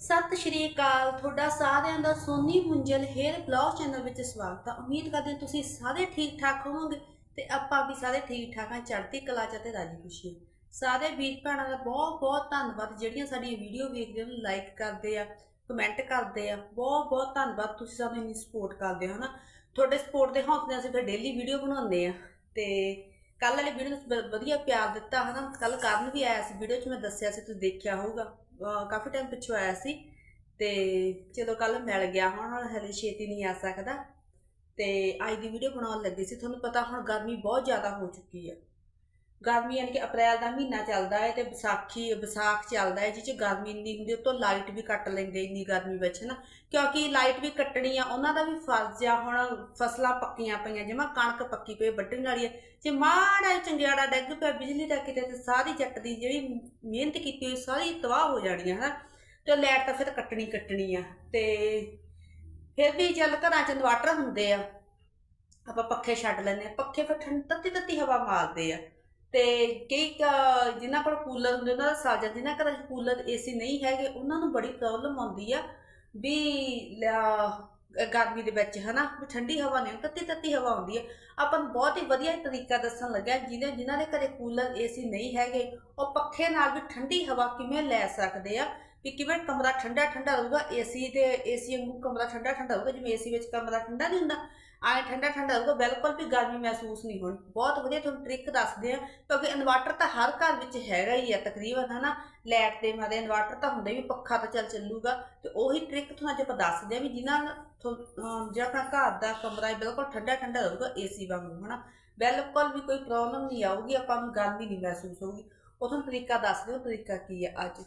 ਸਤਿ ਸ਼੍ਰੀ ਅਕਾਲ, ਤੁਹਾਡਾ ਸਾਰਿਆਂ ਦਾ Soni Munjal hair blog channel ਵਿੱਚ ਸਵਾਗਤ ਹੈ ਉਮੀਦ ਕਰਦੇ ਹਾਂ ਤੁਸੀਂ ਸਾਰੇ ਠੀਕ ਠਾਕ ਹੋਵੋਗੇ ਤੇ ਆਪਾਂ ਵੀ ਸਾਰੇ ਠੀਕ ਠਾਕ ਹਾਂ, ਚੜ੍ਹਦੀ ਕਲਾ ਚ ਤੇ ਰਾਜੀ ਖੁਸ਼ੀ ਸਾਰੇ ਵੀਰ ਭੈਣਾਂ ਦਾ ਬਹੁਤ ਬਹੁਤ ਧੰਨਵਾਦ, ਜਿਹੜੀਆਂ ਸਾਡੀਆਂ ਵੀਡੀਓ ਵੇਖਦੇ ਹੋ ਲਾਈਕ ਕਰਦੇ ਆ ਕਮੈਂਟ ਕਰਦੇ ਆ। ਬਹੁਤ ਬਹੁਤ ਧੰਨਵਾਦ, ਤੁਸੀਂ ਸਾਨੂੰ ਇੰਨੀ ਸਪੋਰਟ ਕਰਦੇ ਹੋ, ਹਨਾ? ਤੁਹਾਡੇ ਸਪੋਰਟ ਦੇ ਹੌਸਲੇ ਅਸੀਂ ਫਿਰ ਡੇਲੀ ਵੀਡੀਓ ਬਣਾਉਂਦੇ ਆ। ਤੇ ਕੱਲ ਵਾਲੀ ਵੀਡੀਓ ਨੂੰ ਵਧੀਆ ਪਿਆਰ ਦਿੱਤਾ, ਹਨਾ? ਕੱਲ ਕਰਨ ਵੀ ਆਇਆ ਸੀ ਵੀਡੀਓ 'ਚ ਮੈਂ ਦੱਸਿਆ ਸੀ, ਤੁਸੀਂ ਦੇਖਿਆ ਹੋਊਗਾ। ਕਾਫੀ ਟਾਈਮ ਪਿੱਛੋਂ ਆਇਆ ਸੀ ਤੇ ਜਦੋਂ ਕੱਲ ਮਿਲ ਗਿਆ ਹੁਣ ਹਲੇ ਛੇਤੀ ਨਹੀਂ ਆ ਸਕਦਾ ਤੇ ਅੱਜ ਦੀ ਵੀਡੀਓ ਬਣਾਉਣ ਲੱਗੀ ਸੀ। ਤੁਹਾਨੂੰ ਪਤਾ ਹੁਣ ਗਰਮੀ ਬਹੁਤ ਜ਼ਿਆਦਾ ਹੋ ਚੁੱਕੀ ਹੈ ਗਰਮੀ ਯਾਨੀ ਕਿ ਅਪ੍ਰੈਲ ਦਾ ਮਹੀਨਾ ਚੱਲਦਾ ਹੈ ਤੇ ਵਿਸਾਖੀ, ਵਿਸਾਖ ਚੱਲਦਾ ਹੈ, ਜਿਹ 'ਚ ਗਰਮੀ ਇੰਨੀ ਹੁੰਦੀ, ਉਤੋਂ ਲਾਈਟ ਵੀ ਕੱਟ ਲੈਂਦੇ ਇੰਨੀ ਗਰਮੀ ਵਿੱਚ ਨਾ ਕਿਉਂਕਿ ਲਾਈਟ ਵੀ ਕੱਟਣੀ ਆ, ਉਹਨਾਂ ਦਾ ਵੀ ਫਰਜ਼ ਆ, ਹੁਣ ਫਸਲਾਂ ਪੱਕੀਆਂ ਪਈਆਂ, ਜਿਵੇਂ ਕਣਕ ਪੱਕੀ ਪਈ, ਵੱਢਣ ਵਾਲੀ ਹੈ ਜੇ ਮਾੜਾ ਚੰਗਿਆੜਾ ਡਿੱਗ ਪਿਆ, ਬਿਜਲੀ ਦਾ ਕਿਤੇ ਤੇ ਸਾਰੀ ਜੱਟ ਦੀ ਜਿਹੜੀ ਮਿਹਨਤ ਕੀਤੀ ਹੋਈ, ਸਾਰੀ ਤਬਾਹ ਹੋ ਜਾਣੀ ਹੈ ਹਨਾ? ਤੇ ਲਾਈਟ ਤਾਂ ਫਿਰ ਕੱਟਣੀ ਕੱਟਣੀ ਆ, ਤੇ ਫਿਰ ਵੀ ਚੱਲ ਘਰਾਂ 'ਚ ਇਨਵਰਟਰ ਹੁੰਦੇ ਆ, ਆਪਾਂ ਪੱਖੇ ਛੱਡ ਲੈਂਦੇ ਆ, ਪੱਖੇ ਫਿਰ ਠੰਡ ਤੱਤੀ ਤੱਤੀ ਹਵਾ ਮਾਰਦੇ ਆ। ਤੇ ਕਈ ਕ- ਜਿਨ੍ਹਾਂ ਕੋਲ ਕੂਲਰ ਹੁੰਦੇ, ਉਹਨਾਂ ਦਾ ਸਾਜਾ ਜਿਨ੍ਹਾਂ ਘਰਾਂ 'ਚ ਕੂਲਰ ਏਸੀ ਨਹੀਂ ਹੈਗੇ, ਉਹਨਾਂ ਨੂੰ ਬੜੀ ਪ੍ਰੋਬਲਮ ਆਉਂਦੀ ਆ ਵੀ ਲ- ਗਰਮੀ ਦੇ ਵਿੱਚ, ਹਨਾ, ਵੀ ਠੰਡੀ ਹਵਾ ਨਹੀਂ, ਤੱਤੀ ਤੱਤੀ ਹਵਾ ਆਉਂਦੀ ਆ। ਆਪਾਂ ਨੂੰ ਬਹੁਤ ਹੀ ਵਧੀਆ ਤਰੀਕਾ ਦੱਸਣ ਲੱਗਿਆ ਜਿਹਨੇ ਜਿਨ੍ਹਾਂ ਦੇ ਘਰੇ ਕੂਲਰ ਏਸੀ ਨਹੀਂ ਹੈਗੇ, ਉਹ ਪੱਖੇ ਨਾਲ ਵੀ ਠੰਡੀ ਹਵਾ ਕਿਵੇਂ ਲੈ ਸਕਦੇ ਆ? ਵੀ ਕਿਵੇਂ ਕਮਰਾ ਠੰਡਾ ਠੰਡਾ ਰਹੂਗਾ ਏਸੀ ਤੇ ਏਸੀ ਵਾਂਗੂ ਕਮਰਾ ਠੰਡਾ ਠੰਡਾ ਰਹੂਗਾ, ਜਿਵੇਂ ਏਸੀ ਵਿੱਚ ਕਮਰਾ ਠੰਡਾ ਨਹੀਂ ਹੁੰਦਾ। ਆਏ ਠੰਡਾ ਠੰਡਾ ਰਹੂਗਾ, ਬਿਲਕੁਲ ਵੀ ਗਰਮੀ ਮਹਿਸੂਸ ਨਹੀਂ ਹੋਣੀ। ਬਹੁਤ ਵਧੀਆ ਤੁਹਾਨੂੰ ਟ੍ਰਿਕ ਦੱਸਦੇ ਆ, ਕਿਉਂਕਿ ਇਨਵਰਟਰ ਤਾਂ ਹਰ ਘਰ ਵਿੱਚ ਹੈਗਾ ਹੀ ਆ ਤਕਰੀਬਨ, ਹਨਾ? ਲਾਈਟ ਦੇ ਮਾਰੇ ਇਨਵਰਟਰ ਤਾਂ ਹੁੰਦਾ ਵੀ ਪੱਖਾ ਤਾਂ ਚੱਲ ਚੱਲੂਗਾ। ਤੇ ਉਹੀ ਟ੍ਰਿਕ ਤੁਹਾਨੂੰ ਅੱਜ ਆਪਾਂ ਦੱਸਦੇ ਆ ਵੀ ਜਿਨ੍ਹਾਂ ਨਾਲ ਥੋ- ਜਿਹੜਾ ਆਪਣਾ ਘਰ ਦਾ ਕਮਰਾ ਹੈ ਬਿਲਕੁਲ ਠੰਡਾ ਠੰਡਾ ਰਹੂਗਾ ਏਸੀ ਵਾਂਗੂ, ਹਨਾ? ਬਿਲਕੁਲ ਵੀ ਕੋਈ ਪ੍ਰੋਬਲਮ ਨਹੀਂ ਆਊਗੀ, ਆਪਾਂ ਨੂੰ ਗਰਮੀ ਨਹੀਂ ਮਹਿਸੂਸ ਹੋਊਗੀ। ਉਹ ਤੁਹਾਨੂੰ ਤਰੀਕਾ ਦੱਸ ਦਿਓ ਤਰੀਕਾ ਕੀ ਹੈ ਅੱਜ?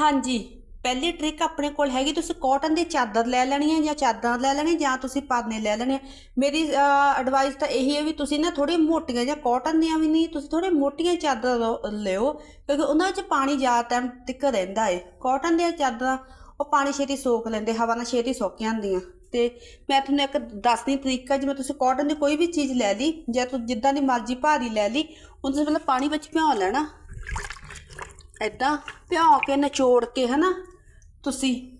ਹਾਂਜੀ। ਪਹਿਲੀ ਟ੍ਰਿਕ ਆਪਣੇ ਕੋਲ ਹੈਗੀ, ਤੁਸੀਂ ਕਾਟਨ ਦੀ ਚਾਦਰ ਲੈ ਲੈਣੀ ਹੈ ਜਾਂ ਚਾਦਰਾਂ ਲੈ ਲੈਣੀ ਜਾਂ ਤੁਸੀਂ ਪਰਨੇ ਲੈ ਲੈਣੇ ਮੇਰੀ ਐਡਵਾਈਸ ਤਾਂ ਇਹੀ ਹੈ ਵੀ ਤੁਸੀਂ ਨਾ ਥੋੜੀ ਮੋਟੀਆਂ ਜਾਂ ਕਾਟਨ ਦੀਆਂ ਵੀ ਨਹੀਂ, ਤੁਸੀਂ ਥੋੜੇ ਮੋਟੀਆਂ ਚਾਦਰ ਲਓ- ਲਿਓ, ਕਿਉਂਕਿ ਉਹਨਾਂ ਵਿੱਚ ਪਾਣੀ ਜ਼ਿਆਦਾ ਟਾਈਮ ਤੱਕ ਰਹਿੰਦਾ ਹੈ ਕਾਟਨ ਦੀਆਂ ਚਾਦਰਾਂ, ਉਹ ਪਾਣੀ ਛੇਤੀ ਸੋਖ ਲੈਂਦੇ, ਹਵਾ ਨਾਲ ਛੇਤੀ ਸੁੱਕ ਜਾਂਦੀਆਂ। ਤੇ ਮੈਂ ਤੁਹਾਨੂੰ ਇੱਕ ਦੱਸਦੀ ਤਰੀਕਾ ਜਿਵੇਂ ਤੁਸੀਂ ਕਾਟਨ ਦੀ ਕੋਈ ਵੀ ਚੀਜ਼ ਲੈ ਲਈ, ਜਾਂ ਤੁਸੀਂ ਜਿੱਦਾਂ ਦੀ ਮਰਜ਼ੀ ਭਾਰੀ ਲੈ ਲਈ, ਉਹਨੂੰ ਤੁਸੀਂ ਪਹਿਲਾਂ ਪਾਣੀ ਵਿੱਚ ਭਿਉਂ ਲੈਣਾ। ਏਦਾਂ ਭਿਉਂ ਕੇ, ਨਿਚੋੜ ਕੇ, ਹਨਾ? ਤੁਸੀਂ।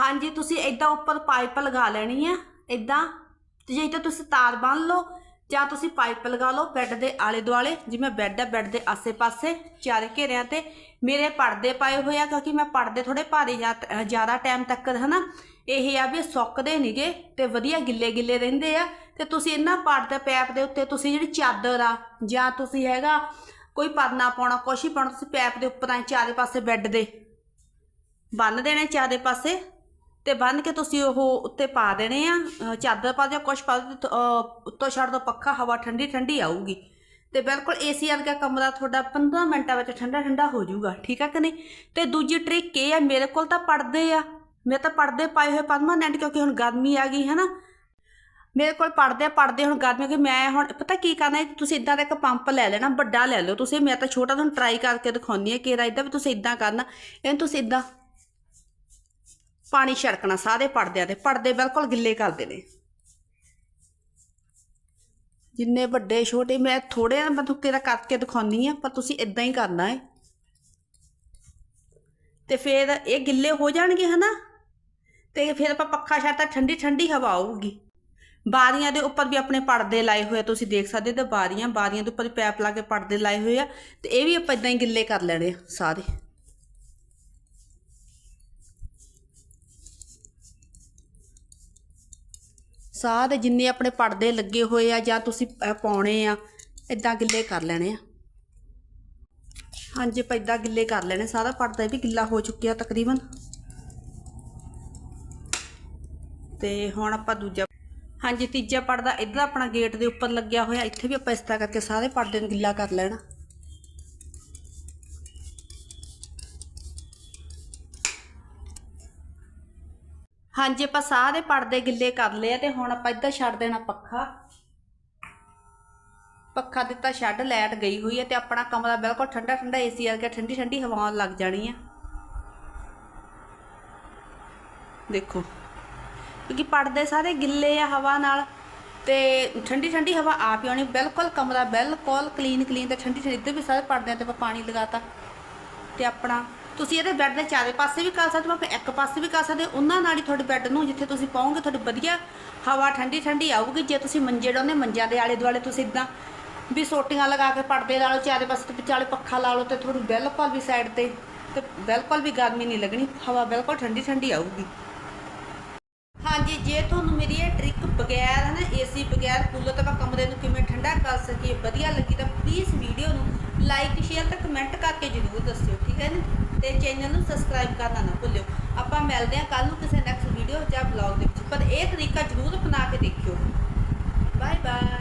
ਹਾਂਜੀ, ਤੁਸੀਂ ਏਦਾਂ ਉੱਪਰ ਪਾਈਪ ਲਗਾ ਲੈਣੀ ਆ, ਏਦਾਂ। ਤੇ ਜੇ ਤਾਂ ਤੁਸੀਂ ਤਾਰ ਬੰਨ ਲਓ, ਜਾਂ ਤੁਸੀਂ ਪਾਈਪ ਲਗਾ ਲਓ ਬੈੱਡ ਦੇ ਆਲੇ ਦੁਆਲੇ ਜਿਵੇਂ ਬੈੱਡ ਹੈ ਬੈੱਡ ਦੇ ਆਸੇ-ਪਾਸੇ, ਚਾਰੇ ਘੇਰਿਆਂ ਤੇ। ਮੇਰੇ ਪਰਦੇ ਪਾਏ ਹੋਏ ਆ, ਕਿਉਂਕਿ ਮੈਂ ਪਰਦੇ ਥੋੜੇ ਭਾਰੀ ਜਾਂ- ਜ਼ਿਆਦਾ ਟਾਈਮ ਤੱਕ, ਹਨਾ। ਇਹ ਆ ਵੀ ਸੁੱਕਦੇ ਨਹੀਂਗੇ ਤੇ ਵਧੀਆ ਗਿੱਲੇ ਗਿੱਲੇ ਰਹਿੰਦੇ ਆ। ਤੇ ਤੁਸੀਂ ਇਹਨਾਂ ਪਰਦੇ ਪੈਪ ਦੇ ਉੱਤੇ ਤੁਸੀਂ ਜਿਹੜੀ ਚਾਦਰ ਆ, ਜਾਂ ਤੁਸੀਂ ਹੈਗਾ, ਕੋਈ ਪਰਨਾ ਪਾਉਣਾ, ਕੁਛ ਹੀ ਪਾਉਣਾ, ਤੁਸੀਂ ਪੈਪ ਦੇ ਉੱਪਰ ਐ ਚਾਰੇ ਪਾਸੇ ਬੈੱਡ ਦੇ। ਬੰਨ ਦੇਣੇ ਚਾਰੇ ਪਾਸੇ ਤੇ ਬੰਨ ਕੇ ਤੁਸੀਂ ਉਹ ਉੱਤੇ ਪਾ ਦੇਣੇ ਆ ਚਾਦਰ ਪਾ ਦਿਓ, ਕੁਛ ਪਾ ਦਿਓ ਉੱਤੋਂ ਛੱਡ ਦੋ ਪੱਖਾ, ਹਵਾ ਠੰਡੀ ਠੰਡੀ ਆਊਗੀ। ਤੇ ਬਿਲਕੁਲ ਏਸੀ ਵਰਗਾ ਕਮਰਾ ਤੁਹਾਡਾ 15 ਮਿੰਟਾਂ ਵਿੱਚ ਠੰਡਾ ਠੰਡਾ ਹੋ ਜਾਊਗਾ, ਠੀਕ ਆ ਕਿ ਨਹੀਂ? ਤੇ ਦੂਜੀ ਟ੍ਰਿਕ ਇਹ ਆ, ਮੇਰੇ ਕੋਲ ਤਾਂ ਪੜਦੇ ਆ। ਮੈਂ ਤਾਂ ਪੜਦੇ ਪਾਏ ਹੋਏ ਪਰਮਾਨੈਂਟ ਕਿਉਂਕਿ ਹੁਣ ਗਰਮੀ ਆ ਗਈ ਹੈ ਨਾ ਮੇਰੇ ਕੋਲ ਪੜਦੇ ਆ ਪੜਦੇ ਹੁਣ ਗਰਮੀ ਕਿ ਮੈਂ ਹੁਣ, ਪਤਾ ਕੀ ਕਰਨਾ ਤੁਸੀਂ ਇਦਾਂ ਦਾ ਇੱਕ ਪੰਪ ਲੈ ਲੈਣਾ, ਵੱਡਾ ਲੈ ਲਓ ਤੁਸੀਂ, ਮੈਂ ਤਾਂ ਛੋਟਾ ਤੁਹਾਨੂੰ ਟਰਾਈ ਕਰਕੇ ਦਿਖਾਉਂਦੀ ਹੈ ਕਿ ਇਹਦਾ ਇਦਾਂ ਵੀ ਤੁਸੀਂ ਇਦਾਂ ਕਰਨਾ। ਇਹਨੂੰ ਤੁਸੀਂ ਇਦਾਂ ਪਾਣੀ ਛੜਕਣਾ ਸਾਰੇ ਪੜਦਿਆਂ ਤੇ। ਪਰਦੇ ਬਿਲਕੁਲ ਗਿੱਲੇ ਕਰਦੇ ਨੇ। ਜਿੰਨੇ ਵੱਡੇ, ਛੋਟੇ, ਮੈਂ ਥੋੜੇ ਮੈਂ ਤੁਹਾਨੂੰ ਤੇਰਾ ਕਰਕੇ ਦਿਖਾਉਣੀ ਆ, ਪਰ ਤੁਸੀਂ ਇਦਾਂ ਹੀ ਕਰਨਾ ਹੈ ਤੇ ਫਿਰ ਇਹ ਗਿੱਲੇ ਹੋ ਜਾਣਗੇ, ਹਨਾ? ਤੇ ਫਿਰ ਆਪਾਂ ਪੱਖਾ ਛੱਡਤਾ, ਠੰਡੀ ਠੰਡੀ ਹਵਾ ਆਊਗੀ। ਬਾਰੀਆਂ ਦੇ ਉੱਪਰ ਵੀ ਆਪਣੇ ਪਰਦੇ ਲਾਏ ਹੋਏ ਆ, ਤੁਸੀਂ ਦੇਖ ਸਕਦੇ ਤੇ ਬਾਰੀਆਂ ਬਾਰੀਆਂ ਦੇ ਉੱਪਰ ਪੈਪ ਲਾ ਕੇ ਪਰਦੇ ਲਾਏ ਹੋਏ ਆ। ਤੇ ਇਹ ਵੀ ਆਪਾਂ ਇਦਾਂ ਹੀ ਗਿੱਲੇ ਕਰ ਲੈਣੇ ਆ, ਸਾਰੇ। ਸਾਰੇ ਜਿੰਨੇ ਆਪਣੇ ਪਰਦੇ ਲੱਗੇ ਹੋਏ ਆ ਜਾਂ ਤੁਸੀਂ ਪਾਉਣੇ ਆ ਇਦਾਂ ਗਿੱਲੇ ਕਰ ਲੈਣੇ ਆ। ਹਾਂਜੀ, ਆਪਾਂ ਇਦਾਂ ਗਿੱਲੇ ਕਰ ਲੈਣੇ, ਸਾਰਾ ਪਰਦਾ ਵੀ ਗਿੱਲਾ ਹੋ ਚੁੱਕਿਆ ਤਕਰੀਬਨ। ਤੇ ਹੁਣ ਆਪਾਂ ਦੂਜਾ, ਹਾਂਜੀ, ਤੀਜਾ ਪਰਦਾ ਇੱਧਰ ਆਪਣਾ ਗੇਟ ਦੇ ਉੱਪਰ ਲੱਗਿਆ ਹੋਇਆ, ਇੱਥੇ ਵੀ ਆਪਾਂ ਇਸ ਤਰ੍ਹਾਂ ਕਰਕੇ ਸਾਰੇ ਪਰਦੇ ਨੂੰ ਗਿੱਲਾ ਕਰ ਲੈਣਾ। ਹਾਂਜੀ, ਆਪਾਂ ਸਾਰੇ ਪਰਦੇ ਗਿੱਲੇ ਕਰ ਲਏ ਆ ਤੇ ਹੁਣ ਆਪਾਂ ਇੱਧਰ ਛੱਡ ਦੇਣਾ ਪੱਖਾ। ਪੱਖਾ ਦਿੱਤਾ ਛੱਡ, ਲਾਈਟ ਗਈ ਹੋਈ ਹੈ ਤੇ ਆਪਣਾ ਕਮਰਾ ਬਿਲਕੁਲ ਠੰਡਾ ਠੰਡਾ ਏਸੀ ਵਰਗਾ ਠੰਡੀ ਠੰਡੀ ਹਵਾ ਲੱਗ ਜਾਣੀ ਆ। ਦੇਖੋ, ਕਿਉਂਕਿ ਪਰਦੇ ਸਾਰੇ ਗਿੱਲੇ ਆ ਹਵਾ ਨਾਲ ਤੇ ਠੰਡੀ ਠੰਡੀ ਹਵਾ ਆਪ ਹੀ ਆਉਣੀ, ਬਿਲਕੁਲ ਕਮਰਾ ਬਿਲਕੁਲ ਕਲੀਨ ਕਲੀਨ ਤੇ ਠੰਡੀ ਠੰਡੀ, ਇੱਧਰ ਵੀ ਸਾਰੇ ਪਰਦਿਆਂ ਤੇ ਆਪਾਂ ਪਾਣੀ ਲਗਾਤਾ ਤੇ ਆਪਣਾ ਤੁਸੀਂ ਇਹਦੇ ਬੈੱਡ ਦੇ ਚਾਰੇ ਪਾਸੇ ਵੀ ਕਰ ਸਕਦੇ ਹੋ ਫਿਰ ਇੱਕ ਪਾਸੇ ਵੀ ਕਰ ਸਕਦੇ ਉਹਨਾਂ ਨਾਲ ਹੀ ਤੁਹਾਡੇ ਬੈੱਡ ਨੂੰ ਜਿੱਥੇ ਤੁਸੀਂ ਪਾਓਗੇ ਤੁਹਾਡੀ ਵਧੀਆ ਹਵਾ ਠੰਡੀ ਠੰਡੀ ਆਊਗੀ। ਜੇ ਤੁਸੀਂ ਮੰਜੇ ਡਾਉਂਦੇ, ਮੰਜਿਆਂ ਦੇ ਆਲੇ ਦੁਆਲੇ ਤੁਸੀਂ ਇਦਾਂ ਵੀ ਸੋਟੀਆਂ ਲਗਾ ਕੇ ਪਰਦੇ ਲਾ ਲਓ, ਚਾਰੇ ਪਾਸੇ ਤੇ ਵਿਚਾਲੇ ਪੱਖਾ ਲਾ ਲਓ ਤੇ ਤੁਹਾਨੂੰ ਬਿਲਕੁਲ ਵੀ ਸਾਈਡ ਤੇ ਤੇ ਬਿਲਕੁਲ ਵੀ ਗਰਮੀ ਨਹੀਂ ਲੱਗਣੀ। ਹਵਾ ਬਿਲਕੁਲ ਠੰਡੀ ਠੰਡੀ ਆਊਗੀ। ਹਾਂਜੀ, ਜੇ ਤੁਹਾਨੂੰ ਮੇਰੀ ਇਹ ਟ੍ਰਿਕ ਬਗੈਰ ਹੈ ਨਾ ਏਸੀ ਬਗੈਰ ਕੂਲਰ ਤੋਂ ਆਪਾਂ ਕਮਰੇ ਨੂੰ ਕਿਵੇਂ ਠੰਡਾ ਕਰ ਸਕੀਏ, ਵਧੀਆ ਲੱਗੀ ਤਾਂ ਪਲੀਜ਼ ਵੀਡੀਓ ਨੂੰ ਲਾਈਕ ਸ਼ੇਅਰ ਤੇ ਕਮੈਂਟ ਕਰਕੇ ਜਰੂਰ ਦੱਸਿਓ, ਠੀਕ ਹੈ ਨਾ? ਤੇ ਚੈਨਲ ਨੂੰ ਸਬਸਕ੍ਰਾਈਬ ਕਰਨਾ ਨਾ ਭੁੱਲਿਓ। ਆਪਾਂ ਮਿਲਦੇ ਹਾਂ ਕੱਲ ਨੂੰ ਕਿਸੇ ਨੈਕਸਟ ਵੀਡੀਓ ਜਾਂ ਬਲੌਗ ਦੇ ਵਿੱਚ। ਪਰ ਇਹ ਤਰੀਕਾ ਜਰੂਰ ਅਪਣਾ ਕੇ ਦੇਖਿਓ। Bye bye